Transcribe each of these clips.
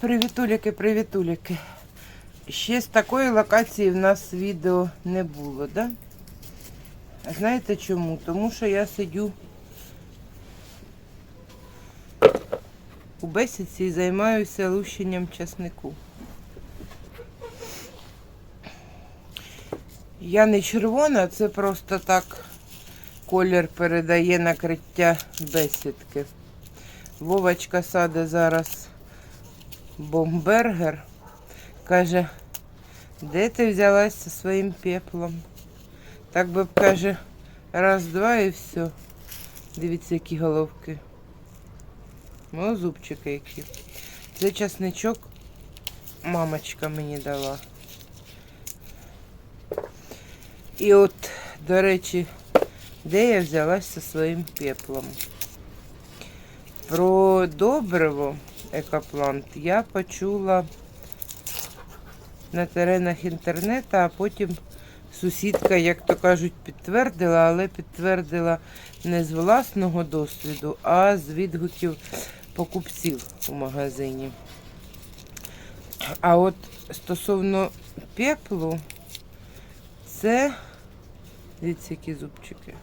Привітуліки, привітуліки. Ще з такої локації в нас відео не було, да? А знаєте чому? Тому що я сидю у бесіці і займаюся лущенням часнику. Я не червона, це просто так колір передає накриття бесідки. Вовочка саде зараз бомбергер. Каже, де ти взялась зі своїм пеплом? Так би б каже, раз-два і все. Дивіться, які головки. О, зубчики які. Це часничок мамочка мені дала. І от, до речі, де я взялась зі своїм пеплом. Про добриво екоплант я почула на теренах інтернету, а потім сусідка, як то кажуть, підтвердила, але підтвердила не з власного досвіду, а з відгуків покупців у магазині. А от стосовно пеплу, це, дивіться, які зубчики.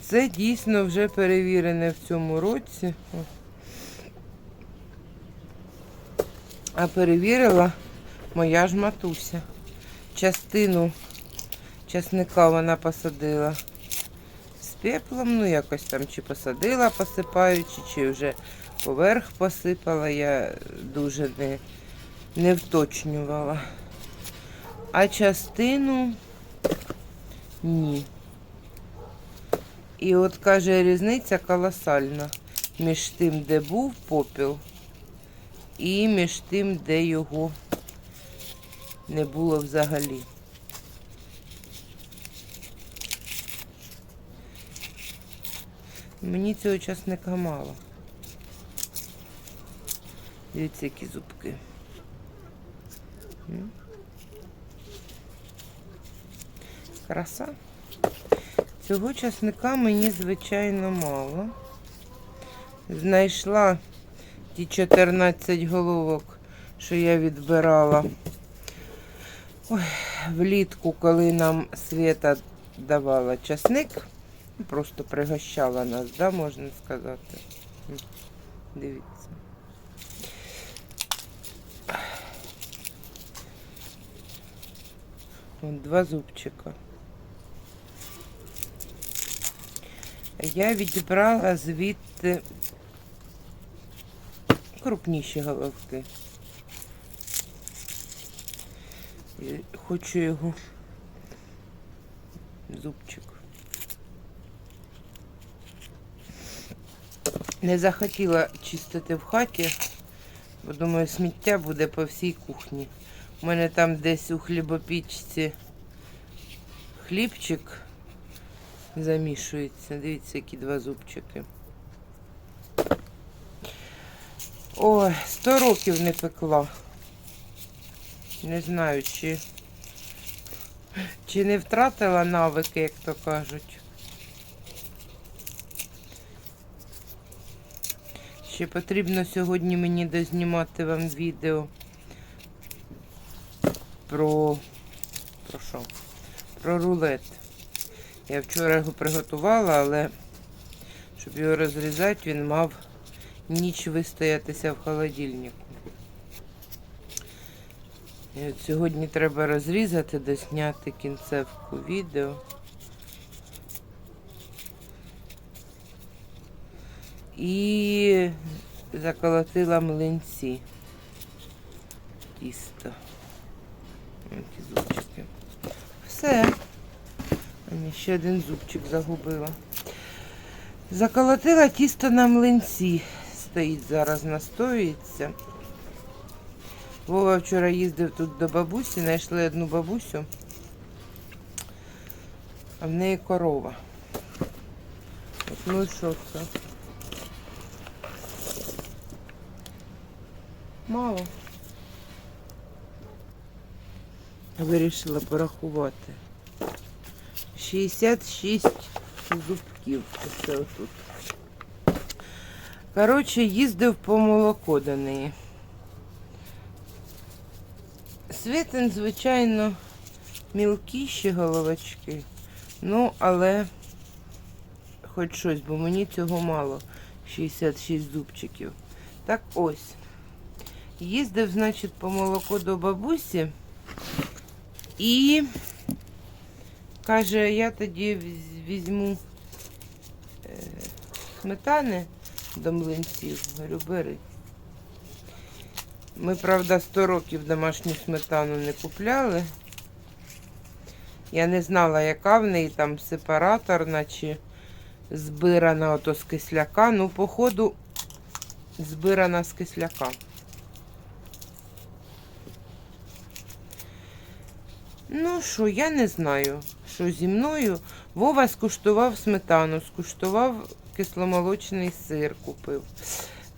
Це дійсно вже перевірене в цьому році. О. А перевірила моя ж матуся. Частину часника вона посадила з пеплом, ну якось там чи посадила, посипаючи, чи вже поверх посипала, я дуже не, не вточнювала. А частину ні. І от каже, різниця колосальна між тим, де був попіл, і між тим, де його не було взагалі. Мені цього часника мало. Дивіться, які зубки. Краса. Цього часника мені, звичайно, мало. Знайшла ті 14 головок, що я відбирала Ой, влітку, коли нам Света давала часник. Просто пригощала нас, да, можна сказати. Дивіться. Вон два зубчика. Я відібрала звідти крупніші головки. І Хочу його зубчик. Не захотіла чистити в хаті, бо думаю, сміття буде по всій кухні. У мене там десь у хлібопічці хлібчик замішується. Дивіться, які два зубчики. Ой, сто років не пекла. Не знаю, чи, чи не втратила навики, як то кажуть. Ще потрібно сьогодні мені дознімати вам відео про, про що? Про рулет. Я вчора його приготувала, але щоб його розрізати, він мав ніч вистоятися в холодильнику. І от сьогодні треба розрізати, досняти кінцевку відео. І заколотила млинці. Тісто. Все. А ще один зубчик загубила. Заколотила тісто на млинці. Стоїть зараз, настоюється. Вова вчора їздив тут до бабусі, знайшли одну бабусю, а в неї корова. От, ну і що це? Мало. Вирішила порахувати. 66 зубків. Оце отут. Коротше, їздив по молоко до неї. Світин, звичайно, мілкіші головочки. Ну, але хоч щось, бо мені цього мало. 66 зубчиків. Так ось. Їздив, значить, по молоко до бабусі і каже, я тоді візьму е, сметани до млинців. Говорю, бери. Ми, правда, 100 років домашню сметану не купляли. Я не знала, яка в неї там сепараторна чи збирана ото з кисляка. Ну, походу, збирана з кисляка. Ну що, я не знаю, що зі мною. Вова скуштував сметану, скуштував кисломолочний сир купив.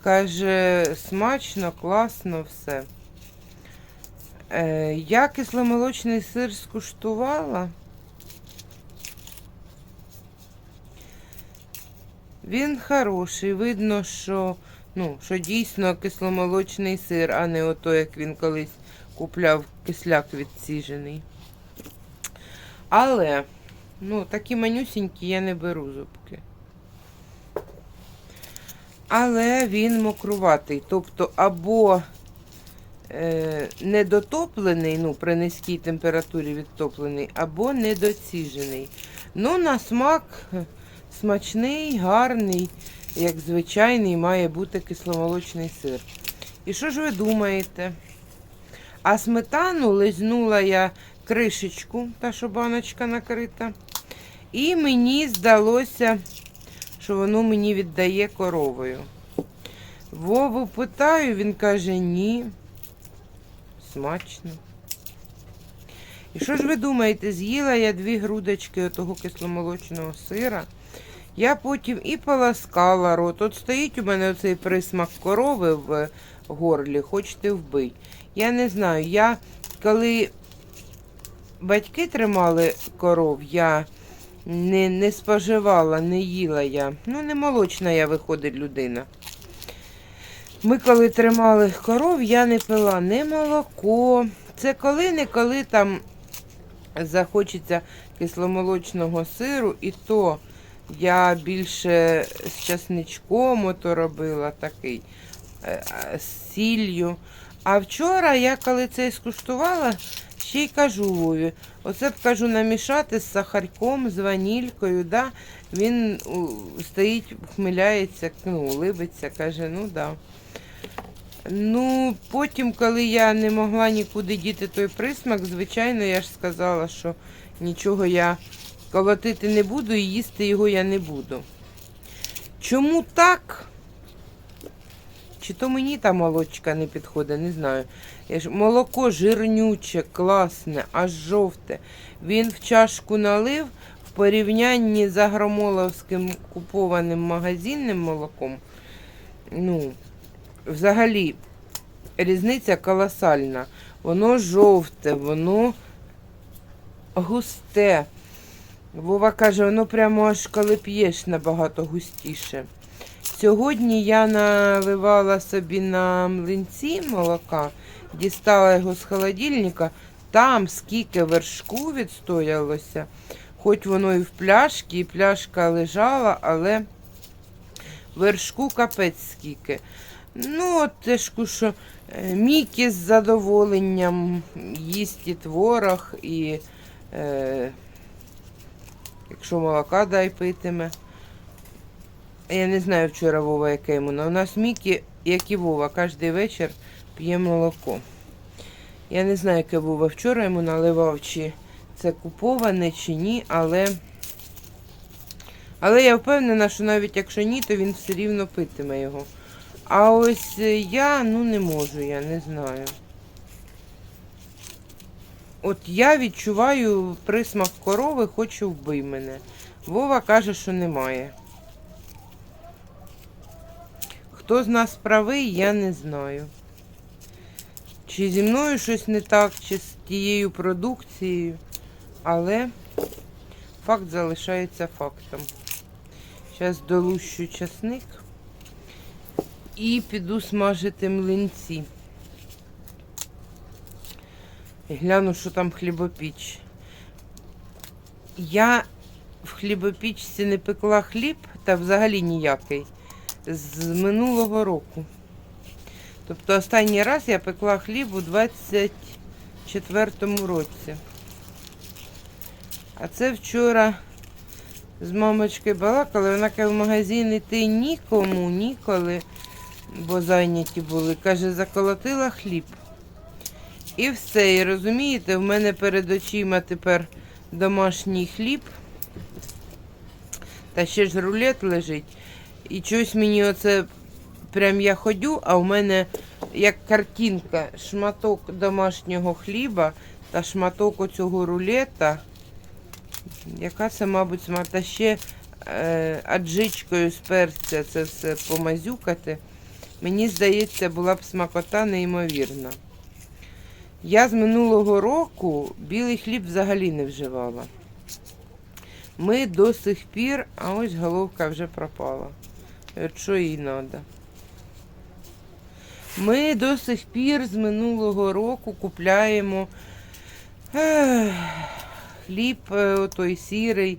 Каже, смачно, класно, все. Е, я кисломолочний сир скуштувала. Він хороший. Видно, що, ну, що дійсно кисломолочний сир, а не ото, як він колись купляв кисляк відсіжений. Але, ну, такі манюсінькі я не беру зубки. Але він мокруватий. Тобто, або е, недотоплений, ну, при низькій температурі відтоплений, або недоціжений. Ну, на смак е, смачний, гарний, як звичайний, має бути кисломолочний сир. І що ж ви думаєте? А сметану лизнула я кришечку, та що баночка накрита. І мені здалося, що воно мені віддає коровою. Вову питаю, він каже, ні. Смачно. І що ж ви думаєте, з'їла я дві грудочки отого кисломолочного сира. Я потім і поласкала рот. От стоїть у мене оцей присмак корови в горлі, хочете вбий. Я не знаю, я коли батьки тримали коров, я не, не споживала, не їла я. Ну, не молочна я виходить людина. Ми коли тримали коров, я не пила не молоко. Це коли-неколи там захочеться кисломолочного сиру, і то я більше з часничком ото робила такий, е, е, з сіллю. А вчора я коли це скуштувала, ще й кажу Вові, оце б кажу намішати з сахарком, з ванількою, да? він стоїть, хмиляється, ну, либиться, каже, ну да. Ну, потім, коли я не могла нікуди діти той присмак, звичайно, я ж сказала, що нічого я колотити не буду і їсти його я не буду. Чому так? Чи то мені та молочка не підходить, не знаю. Я ж, молоко жирнюче, класне, аж жовте. Він в чашку налив в порівнянні з агромоловським купованим магазинним молоком. Ну, взагалі, різниця колосальна. Воно жовте, воно густе. Вова каже, воно прямо аж коли п'єш набагато густіше. Сьогодні я наливала собі на млинці молока, дістала його з холодильника. Там скільки вершку відстоялося, хоч воно і в пляшці, і пляшка лежала, але вершку капець скільки. Ну, от теж що е, Мікі з задоволенням їсть і творог, і е, якщо молока дай питиме. Я не знаю вчора Вова, яке йому. але У нас Мікі, як і Вова, кожен вечір п'є молоко. Я не знаю, яке Вова вчора йому наливав, чи це куповане, чи ні, але. Але я впевнена, що навіть якщо ні, то він все рівно питиме його. А ось е, я, ну не можу, я не знаю. От я відчуваю присмак корови, хочу вбий мене. Вова каже, що немає. Хто з нас правий, я не знаю. Чи зі мною щось не так, чи з тією продукцією, але факт залишається фактом. Зараз долущу часник і піду смажити млинці. Гляну, що там хлібопіч. Я в хлібопічці не пекла хліб, та взагалі ніякий, з минулого року. Тобто останній раз я пекла хліб у 24-му році. А це вчора з мамочкою балакали, вона каже, в магазин іти нікому, ніколи, бо зайняті були. Каже, заколотила хліб. І все. І розумієте, в мене перед очима тепер домашній хліб. Та ще ж рулет лежить. І щось мені оце прям я ходю, а в мене як картинка, шматок домашнього хліба та шматок оцього рулета. Яка це, мабуть, та ще е, аджичкою з перця це все помазюкати. Мені здається, була б смакота неймовірна. Я з минулого року білий хліб взагалі не вживала. Ми до сих пір, а ось головка вже пропала. Що їй треба? Ми до сих пір з минулого року купляємо хліб е, отой сірий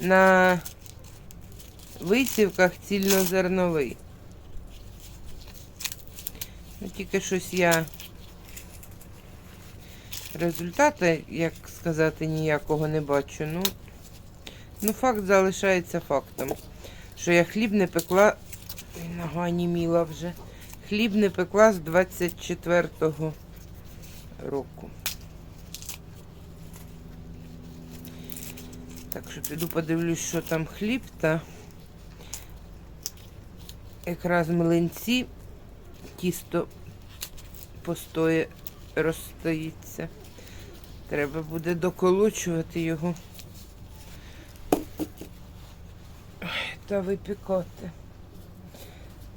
на висівках цільнозерновий. Ну, тільки щось я результату, як сказати, ніякого не бачу. Ну, ну факт залишається фактом. Що я хліб не пекла, нога німіла вже. Хліб не пекла з 24-го року. Так що піду подивлюсь, що там хліб та якраз млинці тісто постоє розстоїться. Треба буде доколочувати його Ой, та випікати.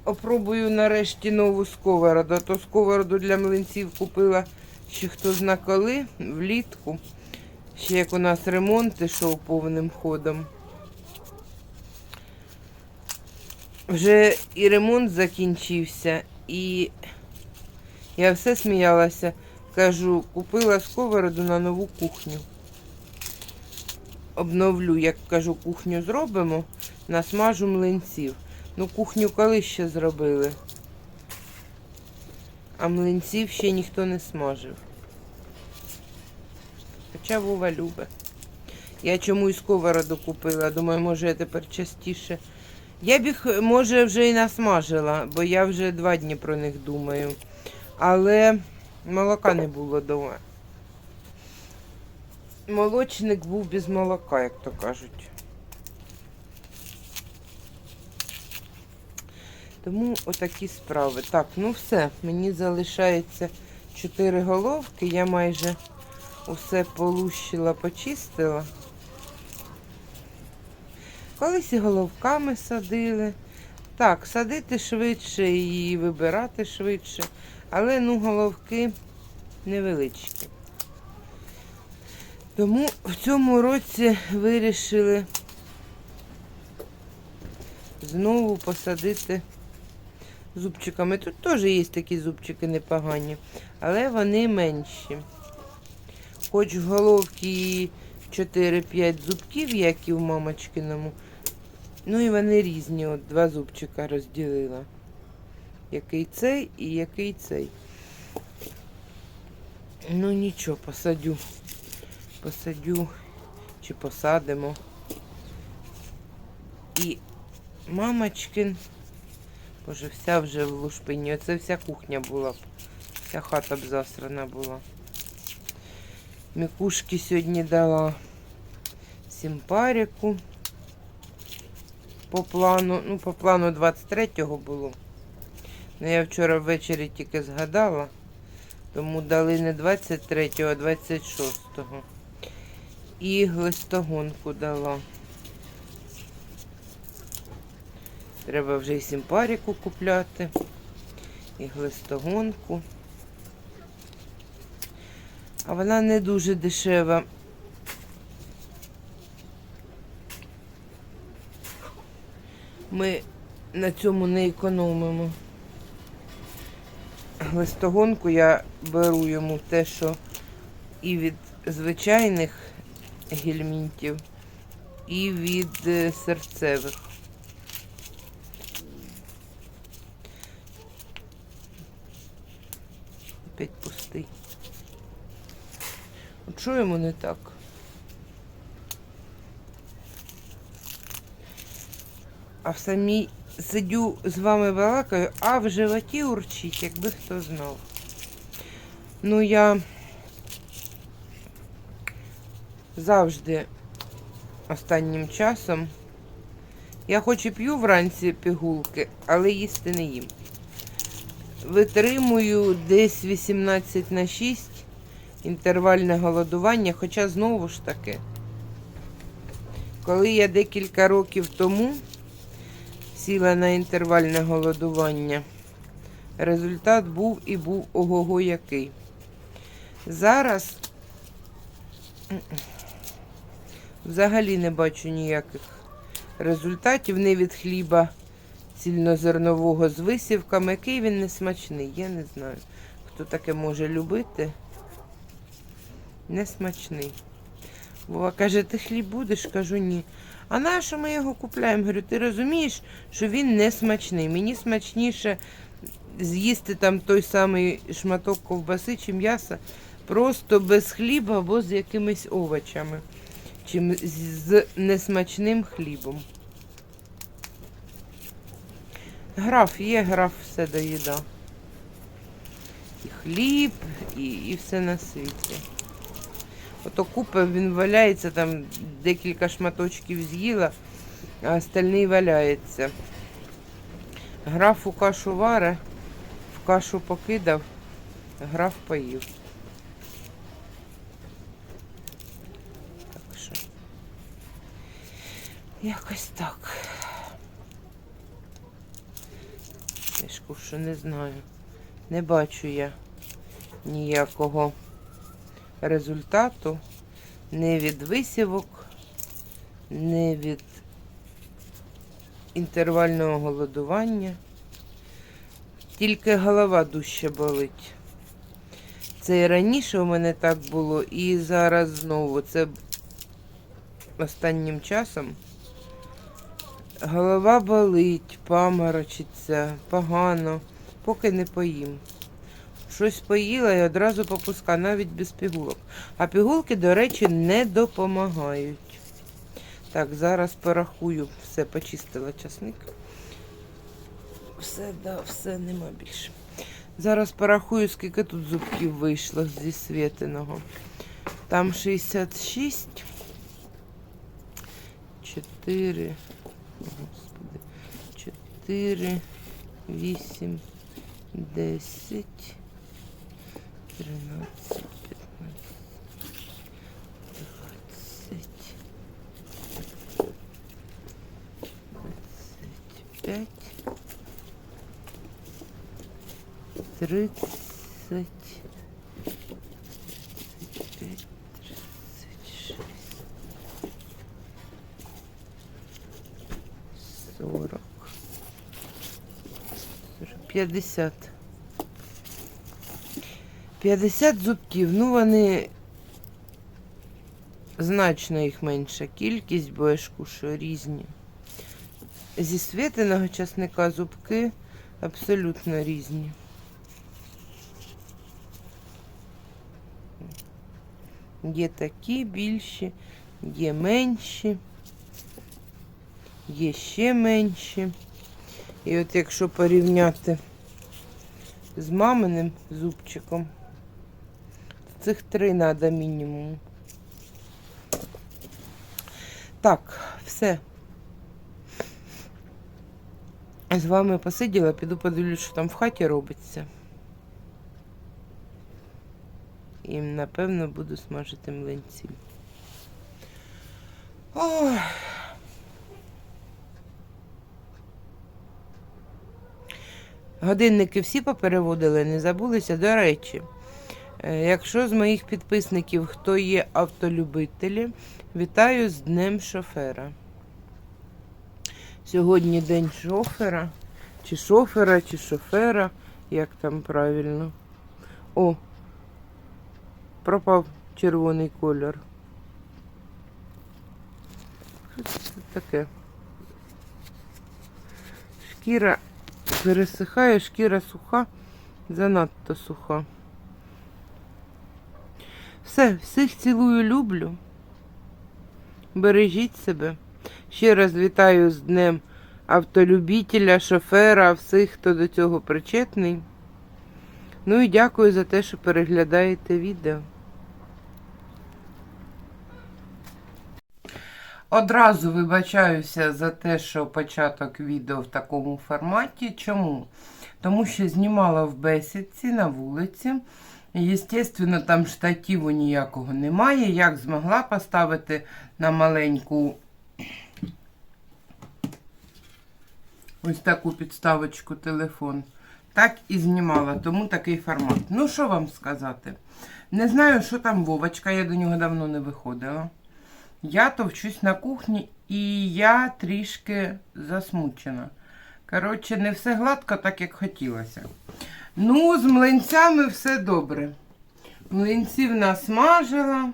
Опробую нарешті нову сковороду. То сковороду для млинців купила ще хто зна коли, влітку. Ще як у нас ремонт ішов повним ходом. Вже і ремонт закінчився, і я все сміялася. Кажу, купила сковороду на нову кухню. Обновлю, як кажу, кухню зробимо, насмажу млинців. Ну, кухню коли ще зробили. А млинців ще ніхто не смажив. Хоча Вова любить. Я чомусь сковороду купила. Думаю, може я тепер частіше. Я б їх, може, вже і насмажила, бо я вже два дні про них думаю. Але молока не було вдома. Молочник був без молока, як то кажуть. Тому отакі справи. Так, ну все, мені залишається 4 головки. Я майже усе полущила, почистила. Колись і головками садили. Так, садити швидше і вибирати швидше. Але ну головки невеличкі. Тому в цьому році вирішили знову посадити зубчиками. Тут теж є такі зубчики непогані, але вони менші. Хоч в головці 4-5 зубків, як і в мамочкиному. Ну і вони різні. От два зубчика розділила. Який цей і який цей. Ну нічого, посадю. Посадю чи посадимо. І мамочкин, боже, вся вже в лушпині. Оце вся кухня була б. Вся хата б засрана була. Мікушки сьогодні дала симпаріку. По плану, ну, по плану 23-го було. Ну, я вчора ввечері тільки згадала, тому дали не 23-го, а 26-го. І глистогонку дала. Треба вже і симпаріку купляти, і глистогонку. А вона не дуже дешева. Ми на цьому не економимо. Глистогонку я беру йому те, що і від звичайних гельмінтів, і від е, серцевих. Йому не так? А в самій сидю з вами балакаю, а в животі урчить, якби хто знав. Ну, я завжди останнім часом. Я хоч і п'ю вранці пігулки, але їсти не їм. Витримую десь 18 на 6 інтервальне голодування, хоча знову ж таки, коли я декілька років тому сіла на інтервальне голодування, результат був і був ого-го який. Зараз взагалі не бачу ніяких результатів не від хліба цільнозернового з висівками. Який він не смачний, я не знаю. Хто таке може любити? Не смачний. Вова каже, ти хліб будеш? Кажу, ні. А на що ми його купляємо? Говорю, ти розумієш, що він не смачний. Мені смачніше з'їсти там той самий шматок ковбаси чи м'яса просто без хліба або з якимись овочами, чим з- несмачним хлібом. Граф є, граф все доїдав. І хліб, і, і все на світі. Ото купа він валяється, там декілька шматочків з'їла, а остальний валяється. Граф у кашу варе, в кашу покидав, граф поїв. Так що. Якось так. Я що не знаю. Не бачу я ніякого результату не від висівок, не від інтервального голодування. Тільки голова дужче болить. Це і раніше у мене так було, і зараз знову. Це останнім часом. Голова болить, паморочиться, погано, поки не поїм. Щось поїла і одразу попуска, навіть без пігулок. А пігулки, до речі, не допомагають. Так, зараз порахую, все почистила часник. Все, да, все, нема більше. Зараз порахую, скільки тут зубків вийшло зі світиного. Там 66. 4. Господи. 4, 8, 10. 13, 15, 20, 25, 30, 35, 36, 40, 50. 50 зубків. Ну, вони значно їх менша кількість, бо я ж кушаю різні. Зі світиного часника зубки абсолютно різні. Є такі більші, є менші, є ще менші. І от якщо порівняти з маминим зубчиком, цих три треба мінімум. Так, все. З вами посиділа, піду подивлюсь, що там в хаті робиться. І напевно буду смажити млинці. Годинники всі попереводили, не забулися. До речі, якщо з моїх підписників хто є автолюбителі, вітаю з Днем шофера. Сьогодні день шофера, чи шофера, чи шофера, як там правильно. О, пропав червоний кольор. Що це таке? Шкіра пересихає, шкіра суха, занадто суха. Все, всіх цілую, люблю. Бережіть себе. Ще раз вітаю з Днем автолюбітеля, шофера, всіх, хто до цього причетний. Ну і дякую за те, що переглядаєте відео. Одразу вибачаюся за те, що початок відео в такому форматі. Чому? Тому що знімала в бесідці на вулиці. Єстественно, там штативу ніякого немає. Як змогла поставити на маленьку ось таку підставочку телефон. Так і знімала, тому такий формат. Ну, що вам сказати? Не знаю, що там Вовочка, я до нього давно не виходила. Я товчусь на кухні і я трішки засмучена. Коротше, не все гладко, так як хотілося. Ну, з млинцями все добре. Млинців насмажила.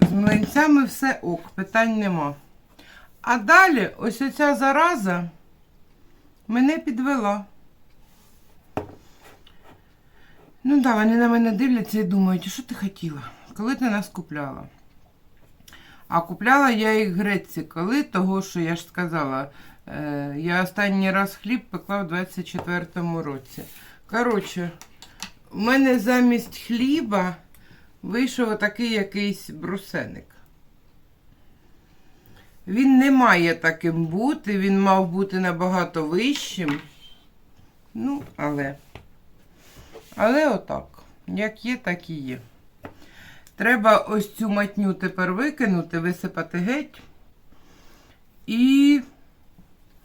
З млинцями все ок, питань нема. А далі ось оця зараза мене підвела. Ну да, вони на мене дивляться і думають, що ти хотіла? Коли ти нас купляла? А купляла я їх греці, коли того, що я ж сказала, я останній раз хліб пекла в 24-му році. Коротше, в мене замість хліба вийшов такий якийсь брусеник. Він не має таким бути, він мав бути набагато вищим. Ну, але. Але отак. Як є, так і є. Треба ось цю матню тепер викинути, висипати геть і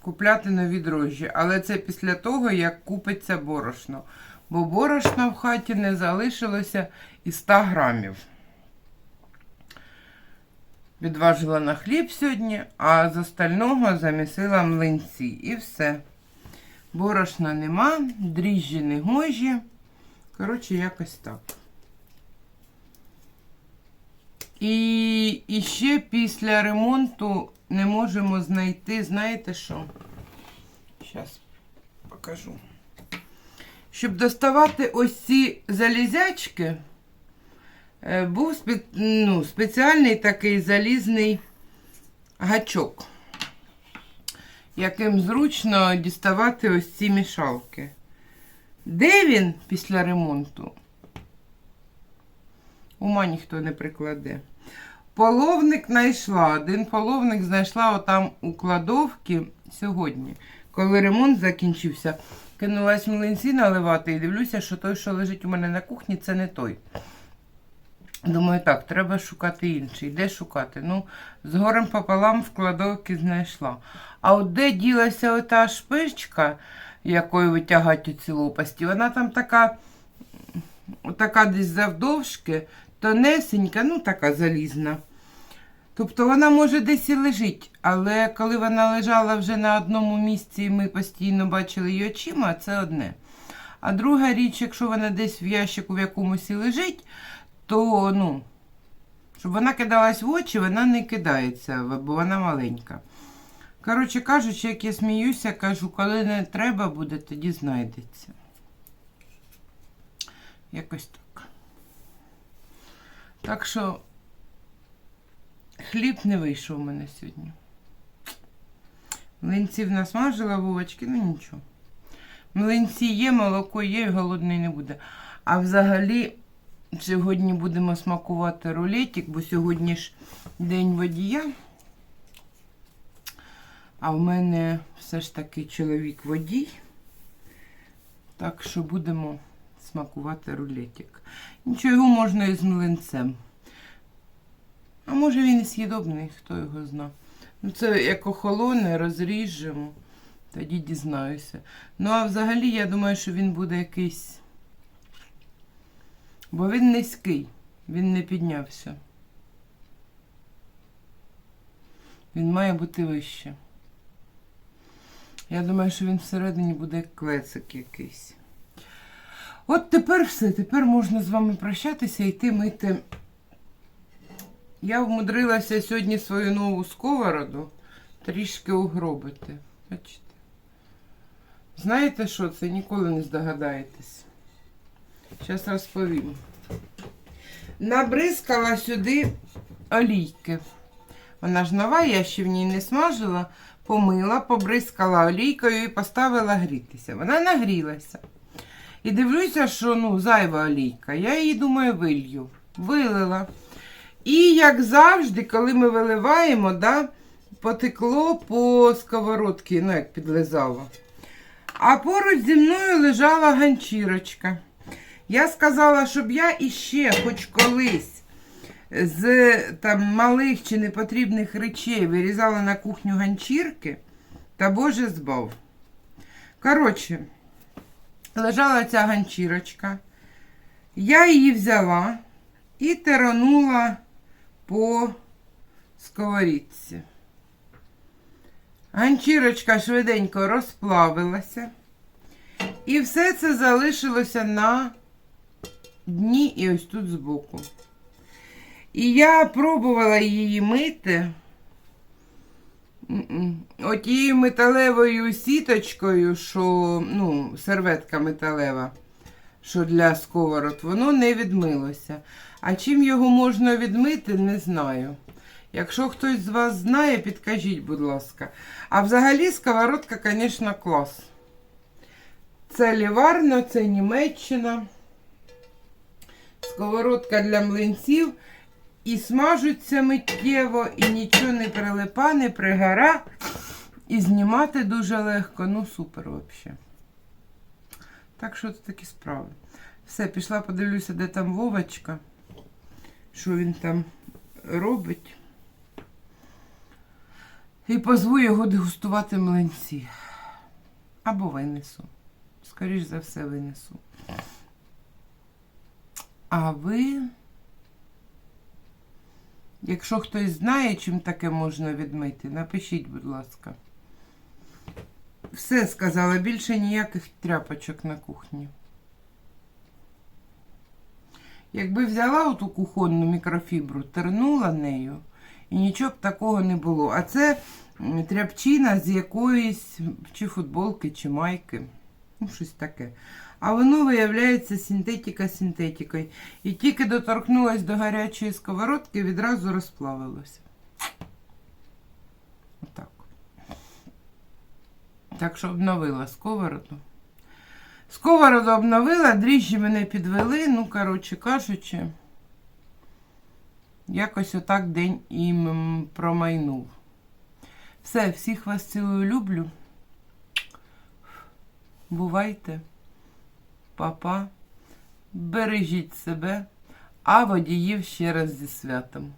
купляти нові дрожжі. Але це після того, як купиться борошно. Бо борошна в хаті не залишилося і 100 грамів. Відважила на хліб сьогодні, а з остального замісила млинці. І все. Борошна нема, дріжджі не гожі. Коротше, якось так. І, і ще після ремонту не можемо знайти, знаєте що? Зараз покажу. Щоб доставати ось ці залізячки, е, був спе, ну, спеціальний такий залізний гачок, яким зручно діставати ось ці мішалки. Де він після ремонту? Ума ніхто не прикладе. Половник знайшла. Один половник знайшла отам у кладовці сьогодні, коли ремонт закінчився. Кинулась млинці наливати і дивлюся, що той, що лежить у мене на кухні, це не той. Думаю, так, треба шукати інший. Де шукати? Ну, з горем пополам в кладовці знайшла. А от де ділася ота шпичка, якою витягають оці лопасті, вона там така, така десь завдовжки, тонесенька, ну така залізна. Тобто вона може десь і лежить, але коли вона лежала вже на одному місці, і ми постійно бачили її очима, це одне. А друга річ, якщо вона десь в ящику в якомусь і лежить, то ну, щоб вона кидалась в очі, вона не кидається, бо вона маленька. Коротше кажучи, як я сміюся, кажу, коли не треба буде, тоді знайдеться. Якось так. Так що хліб не вийшов у мене сьогодні. Млинців насмажила вовочки, ну нічого. Млинці є, молоко є, і голодний не буде. А взагалі, сьогодні будемо смакувати рулетик, бо сьогодні ж день водія. А в мене все ж таки чоловік водій. Так що будемо смакувати рулетик. Нічого можна і з млинцем. А може він і з'їдобний, хто його зна. Ну, це як охолоне, розріжемо, тоді дізнаюся. Ну, а взагалі, я думаю, що він буде якийсь. Бо він низький, він не піднявся. Він має бути вище. Я думаю, що він всередині буде як клецик якийсь. От тепер все, тепер можна з вами прощатися і йти мити. Я вмудрилася сьогодні свою нову сковороду трішки угробити. Бачите? Знаєте що, це ніколи не здогадаєтесь. Зараз розповім. Набризкала сюди олійки. Вона ж нова, я ще в ній не смажила, помила, побризкала олійкою і поставила грітися. Вона нагрілася. І дивлюся, що ну, зайва олійка. Я її думаю, вилью. Вилила. І як завжди, коли ми виливаємо, да, потекло по сковородці, ну як підлизало. А поруч зі мною лежала ганчірочка. Я сказала, щоб я іще хоч колись з там, малих чи непотрібних речей вирізала на кухню ганчірки, та Боже збав. Коротше, лежала ця ганчірочка. Я її взяла і теранула по сковорідці. Ганчірочка швиденько розплавилася. І все це залишилося на дні і ось тут збоку. І я пробувала її мити. Отією металевою сіточкою, що, ну, серветка металева, що для сковород, воно не відмилося. А чим його можна відмити, не знаю. Якщо хтось з вас знає, підкажіть, будь ласка. А взагалі сковородка, звісно, клас. Це Ліварно, це Німеччина. Сковородка для млинців. І смажуться миттєво, і нічого не прилипа, не пригора. І знімати дуже легко. Ну, супер взагалі. Так що це такі справи. Все, пішла, подивлюся, де там Вовочка. Що він там робить. І позву його дегустувати млинці. Або винесу. Скоріш за все, винесу. А ви, якщо хтось знає, чим таке можна відмити, напишіть, будь ласка. Все сказала, більше ніяких тряпочок на кухні. Якби взяла оту кухонну мікрофібру, тернула нею, і нічого б такого не було. А це тряпчина з якоїсь чи футболки, чи майки. Ну, щось таке. А воно виявляється синтетика синтетикою. І тільки доторкнулась до гарячої сковородки, відразу розплавилося. Отак. Так що обновила сковороду. Сковороду обновила, дріжджі мене підвели, ну, коротше кажучи, якось отак день їм промайнув. Все, всіх вас цілую, люблю. Бувайте, папа, бережіть себе, а водіїв ще раз зі святом.